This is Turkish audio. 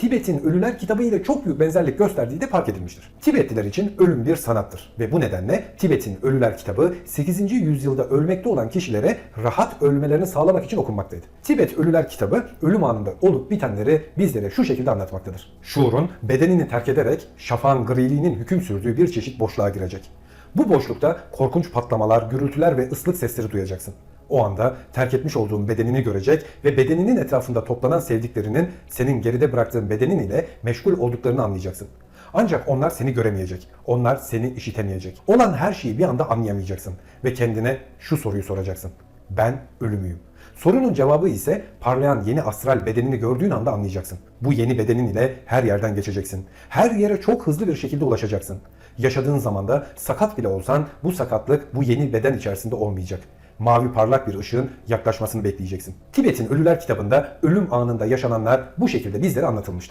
Tibet'in Ölüler kitabı ile çok büyük benzerlik gösterdiği de fark edilmiştir. Tibetliler için ölüm bir sanattır ve bu nedenle Tibet'in Ölüler kitabı 8. yüzyılda ölmekte olan kişilere rahat ölmelerini sağlamak için okunmaktaydı. Tibet Ölüler kitabı ölüm anında olup bitenleri bizlere şu şekilde anlatmaktadır. Şuurun bedenini terk ederek şafağın griliğinin hüküm sürdüğü bir çeşit boşluğa girecek. Bu boşlukta korkunç patlamalar, gürültüler ve ıslık sesleri duyacaksın. O anda terk etmiş olduğun bedenini görecek ve bedeninin etrafında toplanan sevdiklerinin senin geride bıraktığın bedenin ile meşgul olduklarını anlayacaksın. Ancak onlar seni göremeyecek. Onlar seni işitemeyecek. Olan her şeyi bir anda anlayamayacaksın ve kendine şu soruyu soracaksın. Ben ölü müyüm? Sorunun cevabı ise parlayan yeni astral bedenini gördüğün anda anlayacaksın. Bu yeni bedenin ile her yerden geçeceksin. Her yere çok hızlı bir şekilde ulaşacaksın. Yaşadığın zamanda sakat bile olsan bu sakatlık bu yeni beden içerisinde olmayacak mavi parlak bir ışığın yaklaşmasını bekleyeceksin. Tibet'in Ölüler kitabında ölüm anında yaşananlar bu şekilde bizlere anlatılmıştır.